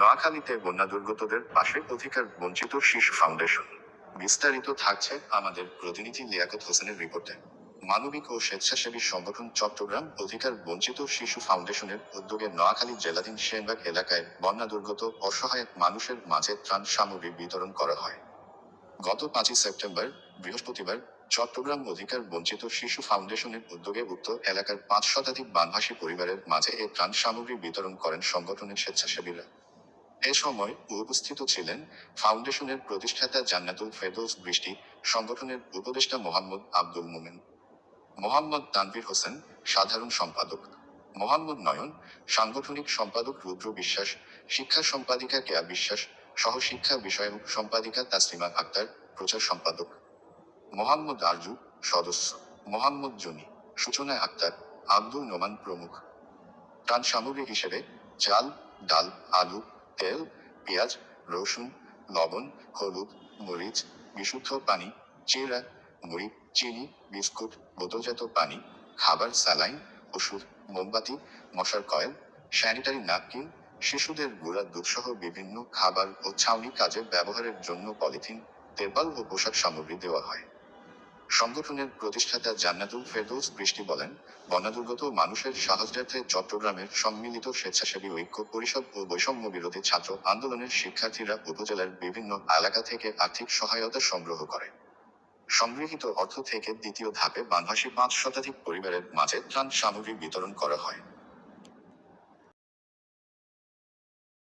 নোয়াখালীতে বন্যা দুর্গতদের পাশে অধিকার বঞ্চিত শিশু ফাউন্ডেশন। বিস্তারিত থাকছে আমাদের প্রতিনিধি লিয়াকত হোসেনের রিপোর্টে। মানবিক ও স্বেচ্ছাসেবী সংগঠন চট্টগ্রাম অধিকার বঞ্চিত শিশু ফাউন্ডেশনের উদ্যোগে নোয়াখালী জেলাধীন সেনবাগ এলাকায় বন্যা দুর্গত অসহায় মানুষের মাঝে ত্রাণ সামগ্রী বিতরণ করা হয়। গত পাঁচই সেপ্টেম্বর, বৃহস্পতিবার, চট্টগ্রাম অধিকার বঞ্চিত শিশু ফাউন্ডেশনের উদ্যোগে উক্ত এলাকার পাঁচ শতাধিক বানভাসী পরিবারের মাঝে এই ত্রাণ সামগ্রী বিতরণ করেন সংগঠনের স্বেচ্ছাসেবীরা। এ সময় উপস্থিত ছিলেন ফাউন্ডেশনের প্রতিষ্ঠাতা জান্নাতুল ফেরদৌস বৃষ্টি, সংগঠনের উপদেষ্টা মোহাম্মদ আব্দুল মোমেন। মোহাম্মদ তানভীর হোসেন, সাধারণ সম্পাদক। মোহাম্মদ নয়ন, সাংগঠনিক সম্পাদক রুদ্র বিশ্বাস, শিক্ষা সম্পাদিকা কেয়া বিশ্বাস, সহশিক্ষা বিষয়ক সম্পাদিকা তাসলিমা আক্তার, প্রচার সম্পাদক। মোহাম্মদ আরজু, সদস্য। মোহাম্মদ জনি, সূচনা আক্তার, আব্দুল নোমান প্রমুখ। ত্রাণ সামগ্রী হিসেবে চাল, ডাল, আলু তেল, পেঁয়াজ, রসুন, লবণ, হলুদ, মরিচ, বিশুদ্ধ পানি, চিরা, মুড়ি, চিনি, বিস্কুট, বোতলজাত পানি, খাবার স্যালাইন, ওষুধ, মোমবাতি, মশার কয়েল, স্যানিটারি ন্যাপকিন, শিশুদের গুঁড়া দুধসহ বিভিন্ন খাবার ও ছাউনি কাজে ব্যবহারের জন্য পলিথিন তেরপাল ও পোশাক সামগ্রী দেওয়া হয়। সংগঠনের প্রতিষ্ঠাতা জান্নাতুল ফেরদৌস বৃষ্টি বলেন, বন্যাদুর্গত মানুষের সাহায্যার্থে চট্টগ্রামের সম্মিলিত স্বেচ্ছাসেবী ঐক্য পরিষদ ও বৈষম্য বিরোধী ছাত্র আন্দোলনের শিক্ষার্থীরা উপজেলার বিভিন্ন এলাকা থেকে আর্থিক সহায়তা সংগ্রহ করে। সংগৃহীত অর্থ থেকে দ্বিতীয় ধাপে বানভাসী পাঁচ শতাধিক পরিবারের মাঝে ত্রাণ সামগ্রী বিতরণ করা হয়।